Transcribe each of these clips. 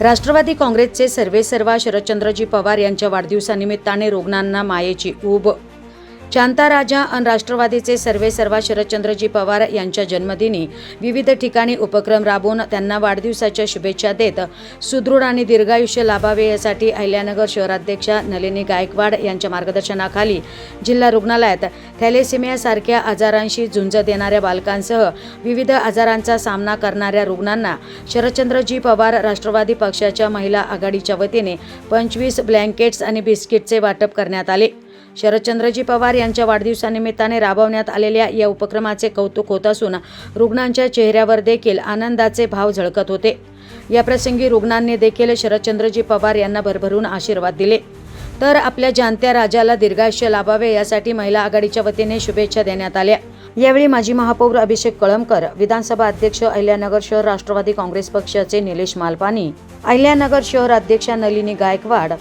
राष्ट्रवादी काँग्रेसचे सर्वेसर्वा शरदचंद्रजी पवार यांच्या वाढदिवसानिमित्ताने रुग्णांना मायेची ऊब शांता राजा आणि राष्ट्रवादीचे सर्वेसर्वा शरदचंद्रजी पवार यांच्या जन्मदिनी विविध ठिकाणी उपक्रम राबवून त्यांना वाढदिवसाच्या शुभेच्छा देत सुदृढ आणि दीर्घायुष्य लाभावे यासाठी अहिल्यानगर शहराध्यक्षा नलिनी गायकवाड यांच्या मार्गदर्शनाखाली जिल्हा रुग्णालयात थॅलेसेमियासारख्या आजारांशी झुंज देणाऱ्या बालकांसह विविध आजारांचा सामना करणाऱ्या रुग्णांना शरदचंद्रजी पवार राष्ट्रवादी पक्षाच्या महिला आघाडीच्या वतीने पंचवीस ब्लँकेट्स आणि बिस्किटचे वाटप करण्यात आले. शरदचंद्रजी पवार यांच्या वाढदिवसानिमित्ताने राबवण्यात आलेल्या या उपक्रमाचे कौतुक होत असून रुग्णांच्या चेहऱ्यावर देखील आनंदाचे भाव झळकत होते. याप्रसंगी रुग्णांनी देखील शरदचंद्रजी पवार यांना भरभरून आशीर्वाद दिले. तर आपल्या जाणत्या राजाला दीर्घायुष्य लाभावे यासाठी महिला आघाडीच्या वतीने शुभेच्छा देण्यात आल्या. यावेळी माजी महापौर अभिषेक कळमकर विधानसभा अध्यक्ष अहिल्यानगर शहर राष्ट्रवादी काँग्रेस पक्षाचे निलेश मालपानी अहिल्यानगर शहर अध्यक्षा नलिनी गायकवाड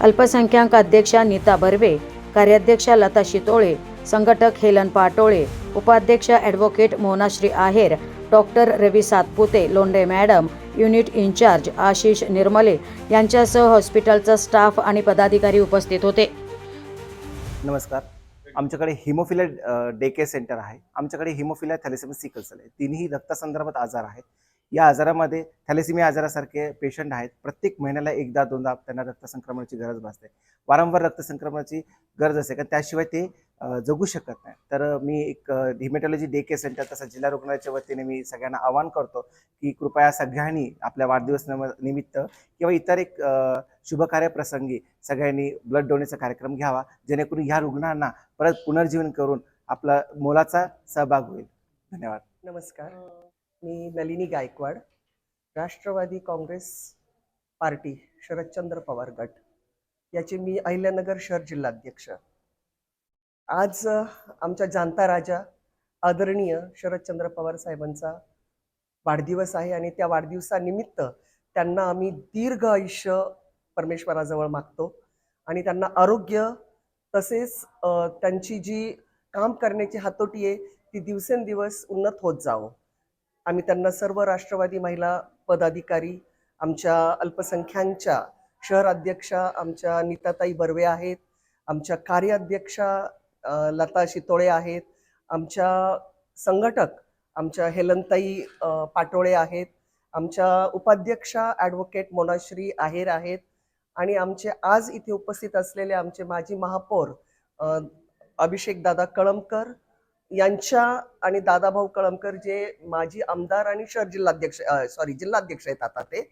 अल्पसंख्याक अध्यक्षा नीता बर्वे कार्याध्यक्षा लता शितोळे संघटक हेलन पाटोळे उपाध्यक्ष advocate Monashri Aher doctor Ravi Satpute Londhe madam unit incharge Ashish Nirmale यांच्यासह हॉस्पिटलचा स्टाफ आणि पदाधिकारी उपस्थित होते. नमस्कार. आमच्याकडे हिमोफिला डे केअर सेंटर आहे. आमच्याकडे हिमोफिला थॅलेसेमिया सिकल्स आहे. तिन्ही रक्तासंदर्भात आजार आहेत. या आजारामध्ये थॅलेसिमिया आजारासारखे पेशंट आहेत. प्रत्येक महिन्याला एकदा दोनदा त्यांना रक्तसंक्रमणाची गरज भासते. वारंवार रक्तसंक्रमणाची गरज असते. कारण त्याशिवाय ते जगू शकत नाही. तर मी एक हिमेटॉलॉजी डे केअर सेंटर तसंच जिल्हा रुग्णालयाच्या वतीने मी सगळ्यांना आवाहन करतो की कृपया सगळ्यांनी आपल्या वाढदिवस निमित्त किंवा इतर एक शुभकार्यप्रसंगी सगळ्यांनी ब्लड डोनेचा कार्यक्रम घ्यावा. जेणेकरून ह्या रुग्णांना परत पुनर्जीवन करून आपला मोलाचा सहभाग होईल. धन्यवाद. नमस्कार. मी नलिनी गायकवाड राष्ट्रवादी काँग्रेस पार्टी शरदचंद्र पवार गट याचे मी अहिल्यानगर शहर जिल्हाध्यक्ष. आज आमच्या जाणता राजा आदरणीय शरदचंद्र पवार साहेबांचा वाढदिवस आहे आणि त्या वाढदिवसानिमित्त त्यांना आम्ही दीर्घ आयुष्य परमेश्वराजवळ मागतो आणि त्यांना आरोग्य तसेच त्यांची जी काम करण्याची हातोटी आहे ती दिवसेंदिवस उन्नत होत जावं. आम्ही त्यांना सर्व राष्ट्रवादी महिला पदाधिकारी आमच्या अल्पसंख्यांच्या शहराध्यक्षा आमच्या नीताताई बर्वे आहेत आमच्या कार्याध्यक्षा लता शितोळे आहेत आमच्या संघटक आमच्या हेलनताई पाटोळे आहेत आमच्या उपाध्यक्षा ॲडव्होकेट मोनाश्री आहेर आहेत आणि आमचे आज इथे उपस्थित असलेले आमचे माजी महापौर अभिषेक दादा कळमकर यांच्या आणि दादाभाऊ कळमकर जे माजी आमदार आणि शहर जिल्हाध्यक्ष सॉरी जिल्हाध्यक्ष आहेत आता ते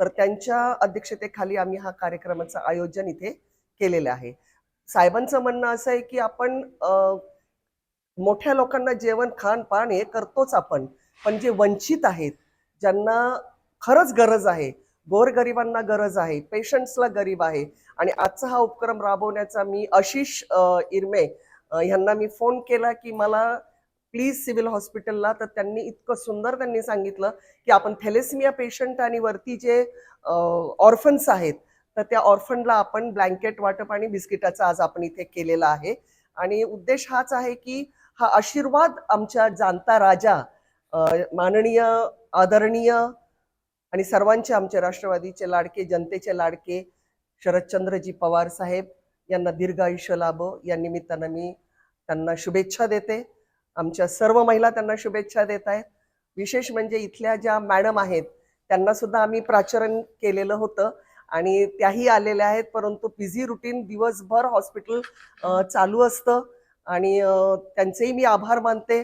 तर त्यांच्या अध्यक्षतेखाली आम्ही हा कार्यक्रमाचं आयोजन इथे केलेलं आहे. साहेबांचं म्हणणं असं आहे की आपण मोठ्या लोकांना जेवण खाण पान हे करतोच आपण पण जे वंचित आहेत ज्यांना खरंच गरज आहे गोरगरिबांना गरज आहे पेशंट्सला गरीब आहे आणि आजचा हा उपक्रम राबवण्याचा मी आशिष इरमे ह्यांना मी फोन केला की मला प्लीज सिव्हिल हॉस्पिटलला तर त्यांनी इतकं सुंदर त्यांनी सांगितलं की आपण थॅलेसिमिया पेशंट आणि वरती जे ऑर्फन्स आहेत तर त्या ऑर्फनला आपण ब्लँकेट वाटप आणि बिस्किटाचा आज आपण इथे केलेला आहे. आणि उद्देश हाच आहे की हा आशीर्वाद आमच्या जाणता राजा माननीय आदरणीय आणि सर्वांचे आमचे राष्ट्रवादीचे लाडके जनतेचे लाडके शरदचंद्रजी पवार साहेब यांना दीर्घ आयुष्य लाभो. या निमित्तानं मी त्यांना शुभेच्छा देते. आमच्या सर्व महिला त्यांना शुभेच्छा देत आहेत. विशेष म्हणजे इथल्या ज्या मॅडम आहेत त्यांना सुद्धा आम्ही प्राचरण केलेलं होतं आणि त्याही आलेल्या आहेत परंतु बिझी रुटीन दिवसभर हॉस्पिटल चालू असतं आणि त्यांचेही मी आभार मानते.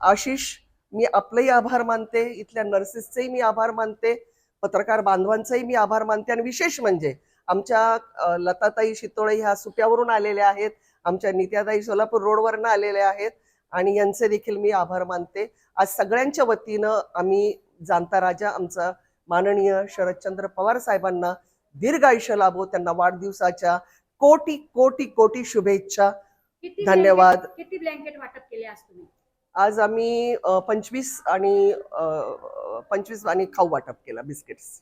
आशिष मी आपलंही आभार मानते. इथल्या नर्सेसचेही मी आभार मानते. पत्रकार बांधवांचाही मी आभार मानते आणि विशेष म्हणजे आमच्या लताताई शितोळे ह्या सुप्यावरून आलेल्या आहेत. आमच्या नित्याताई सोलापूर रोडवरनं आलेल्या आहेत. आणि यांचे देखील मी आभार मानते. आज सगळ्यांच्या वतीनं आम्ही जाणता राजा आमचा माननीय शरदचंद्र पवार साहेबांना दीर्घ आयुष्य लाभो त्यांना वाढदिवसाच्या कोटी कोटी कोटी शुभेच्छा. धन्यवाद. किती ब्लँकेट वाटप केले आज तुम्ही? आज आम्ही पंचवीस आणि पंचवीस आणि खाऊ वाटप केला बिस्किट्स.